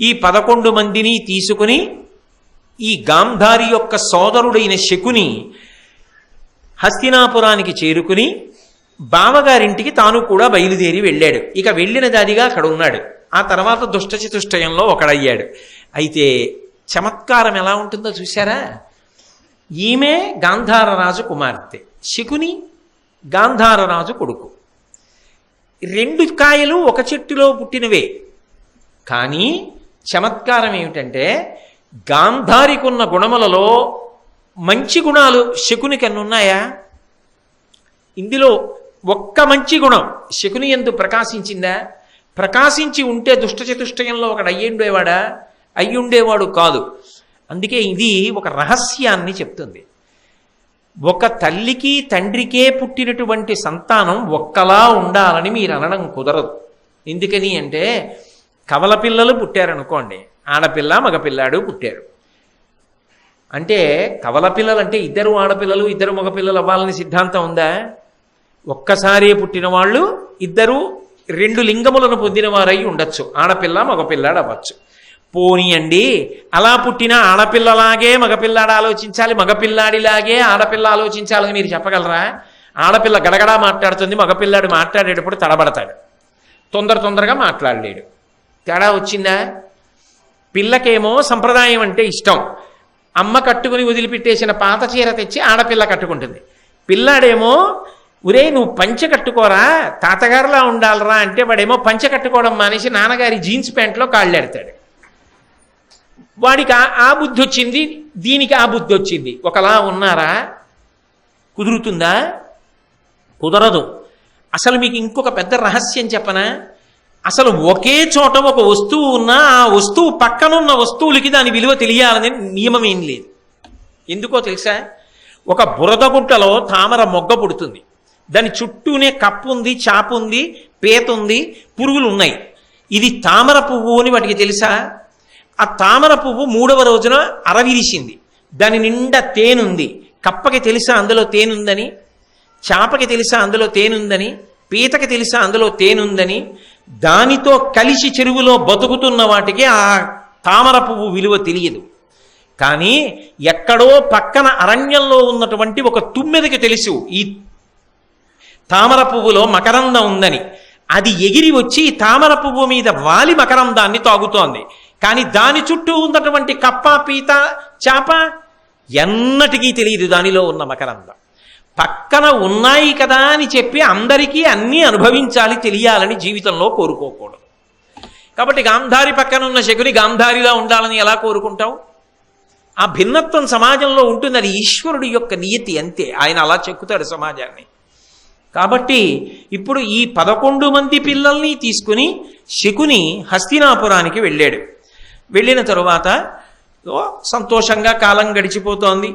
ఈ పదకొండు మందిని తీసుకుని ఈ గాంధారి యొక్క సోదరుడైన శకుని హస్తినాపురానికి చేరుకుని బావగారింటికి తాను కూడా బయలుదేరి వెళ్ళాడు. ఇక వెళ్ళిన దారిగా అక్కడ ఉన్నాడు. ఆ తర్వాత దుష్టచతుష్టయంలో ఒకడయ్యాడు. అయితే చమత్కారం ఎలా ఉంటుందో చూసారా ఈమె గాంధారరాజు కుమార్తె శకుని గాంధారరాజు కొడుకు. రెండు కాయలు ఒక చెట్టులో పుట్టినవే. కానీ చమత్కారం ఏమిటంటే గాంధారికున్న గుణములలో మంచి గుణాలు శకునికి అన్ని ఉన్నాయా ఇందులో ఒక్క మంచి గుణం శకుని ఎందు ప్రకాశించిందా? ప్రకాశించి ఉంటే దుష్టచతుష్టయంలో ఒకడు అయ్యుండేవాడా అయ్యుండేవాడు కాదు. అందుకే ఇది ఒక రహస్యాన్ని చెప్తుంది. ఒక తల్లికి తండ్రికే పుట్టినటువంటి సంతానం ఒక్కలా ఉండాలని మీరు అనడం కుదరదు. ఎందుకని అంటే కవల పిల్లలు పుట్టారనుకోండి ఆడపిల్ల మగపిల్లాడు పుట్టారు. అంటే కవల పిల్లలు అంటే ఇద్దరు ఆడపిల్లలు ఇద్దరు మగపిల్లలు అవ్వాలని సిద్ధాంతం ఉందా? ఒక్కసారి పుట్టిన వాళ్ళు ఇద్దరు రెండు లింగములను పొందినవారై ఉండొచ్చు. ఆడపిల్ల మగపిల్లాడు అవ్వచ్చు. పోనీయండి అలా పుట్టిన ఆడపిల్లలాగే మగపిల్లాడు ఆలోచించాలి మగపిల్లాడిలాగే ఆడపిల్ల ఆలోచించాలని మీరు చెప్పగలరా? ఆడపిల్ల గడగడా మాట్లాడుతుంది మగపిల్లాడు మాట్లాడేటప్పుడు తడబడతాడు. తొందర తొందరగా మాట్లాడలేడు. తేడా వచ్చిందా? పిల్లకేమో సంప్రదాయం అంటే ఇష్టం. అమ్మ కట్టుకుని వదిలిపెట్టేసిన పాత చీర తెచ్చి ఆడపిల్ల కట్టుకుంటుంది. పిల్లాడేమో ఒరే నువ్వు పంచె కట్టుకోరా తాతగారిలా ఉండాలరా అంటే వాడేమో పంచె కట్టుకోవడం మానేసి నాన్నగారి జీన్స్ ప్యాంట్లో కాళ్ళెడతాడు. వాడికి ఆ బుద్ధి వచ్చింది దీనికి ఆ బుద్ధి వచ్చింది. ఒకలా ఉన్నారా? కుదురుతుందా? కుదరదు. అసలు మీకు ఇంకొక పెద్ద రహస్యం చెప్పనా? అసలు ఒకే చోట ఒక వస్తువు ఉన్నా ఆ వస్తువు పక్కనున్న వస్తువులకి దాని విలువ తెలియాలనే నియమం ఏం లేదు. ఎందుకో తెలుసా? ఒక బురద గుట్టలో తామర మొగ్గ పుడుతుంది. దాని చుట్టూనే కప్పు ఉంది చాపు ఉంది పేత ఉంది పురుగులు ఉన్నాయి. ఇది తామర పువ్వు అని వాటికి తెలుసా? ఆ తామర పువ్వు మూడవ రోజున అరవిరిసింది. దాని నిండా తేనుంది కప్పకి తెలుసా అందులో తేనుందని చాపకి తెలుసా అందులో తేనుందని పీతకి తెలుసా అందులో తేనుందని దానితో కలిసి చెరువులో బతుకుతున్న వాటికి ఆ తామర పువ్వు విలువ తెలియదు. కానీ ఎక్కడో పక్కన అరణ్యంలో ఉన్నటువంటి ఒక తుమ్మెదకి తెలుసు ఈ తామర పువ్వులో మకరందం ఉందని. అది ఎగిరి వచ్చి తామర పువ్వు మీద వాలి మకరందాన్ని తాగుతోంది. కానీ దాని చుట్టూ ఉన్నటువంటి కప్ప పీత చాప ఎన్నటికీ తెలియదు దానిలో ఉన్న మకరందం. పక్కన ఉన్నాయి కదా అని చెప్పి అందరికీ అన్నీ అనుభవించాలి తెలియాలని జీవితంలో కోరుకోకూడదు. కాబట్టి గాంధారి పక్కన ఉన్న శకుని గాంధారిలా ఉండాలని ఎలా కోరుకుంటావు? ఆ భిన్నత్వం సమాజంలో ఉంటుంది అది ఈశ్వరుడి యొక్క నియతి అంతే. ఆయన అలా చెక్కుతాడు సమాజాన్ని. కాబట్టి ఇప్పుడు ఈ పదకొండు మంది పిల్లల్ని తీసుకుని శకుని హస్తినాపురానికి వెళ్ళాడు. వెళ్ళిన తరువాత సంతోషంగా కాలం గడిచిపోతోంది.